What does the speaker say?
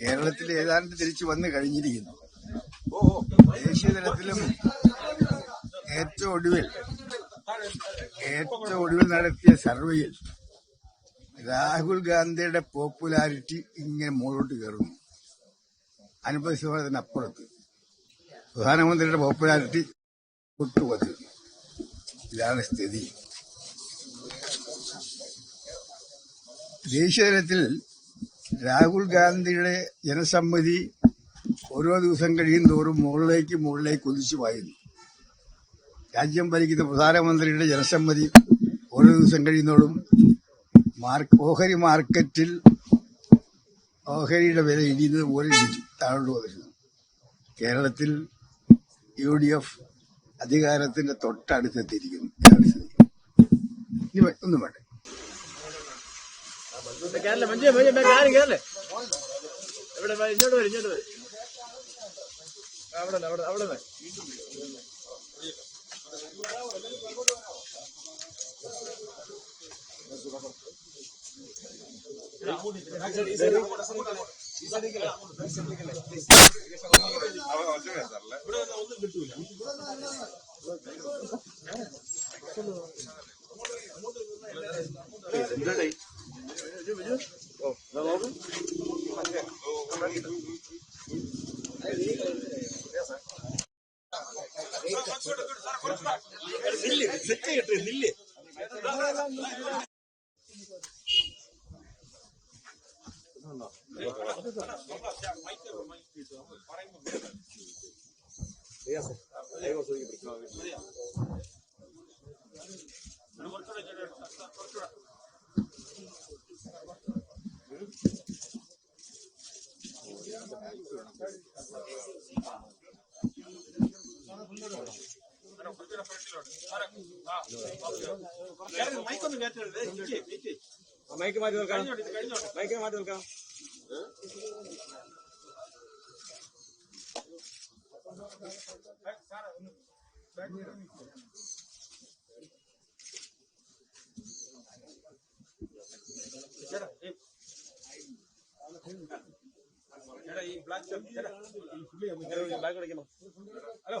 കേരളത്തിൽ ഏതാണ്ട് തിരിച്ചു വന്നു കഴിഞ്ഞിരിക്കുന്നു. ദേശീയ തലത്തിലും ഏറ്റവും ഒടുവിൽ ഏറ്റവും ഒടുവിൽ നടത്തിയ സർവേയിൽ രാഹുൽ ഗാന്ധിയുടെ പോപ്പുലാരിറ്റി ഇങ്ങനെ മുകളോട്ട് കയറുന്നു. അൻപത് ശതമാനത്തിന് അപ്പുറത്ത്. പ്രധാനമന്ത്രിയുടെ പോപ്പുലാരിറ്റി ഒട്ടുപത് ഇതാണ് സ്ഥിതി. ദേശീയ തലത്തിൽ രാഹുൽ ഗാന്ധിയുടെ ജനസമ്മതി ഓരോ ദിവസം കഴിയും തോറും മുകളിലേക്ക് മുകളിലേക്ക് കുതിച്ചു വായുന്നു രാജ്യം ഭരിക്കുന്ന പ്രധാനമന്ത്രിയുടെ ജനസമ്മതി ഓരോ ദിവസം കഴിയുന്നതോടും മാർക്ക് ഓഹരി മാർക്കറ്റിൽ ഓഹരിയുടെ വില ഇടിയുന്നത് പോലെ ഇടിച്ചു താഴോട്ട് വന്നിരുന്നു. കേരളത്തിൽ യു ഡി എഫ് അധികാരത്തിന്റെ തൊട്ടടുത്തെത്തിയിരിക്കുന്നു. ഒന്നും വേണ്ട. കേരള മഞ്ചേ മഞ്ചേ കാര്യം കേരളേ. ഇവിടെ ഇങ്ങോട്ട് വരും ഇങ്ങോട്ട് വരും. അവിടെ അവിടെ അവിടെ നില്ല് സെറ്റ് ചെയ്യട്ടെ നില്ല് പറയുമ്പോൾ మైక్ మాది వెల్కమ్ మైక్ మాది వెల్కమ్ ఈ block block hello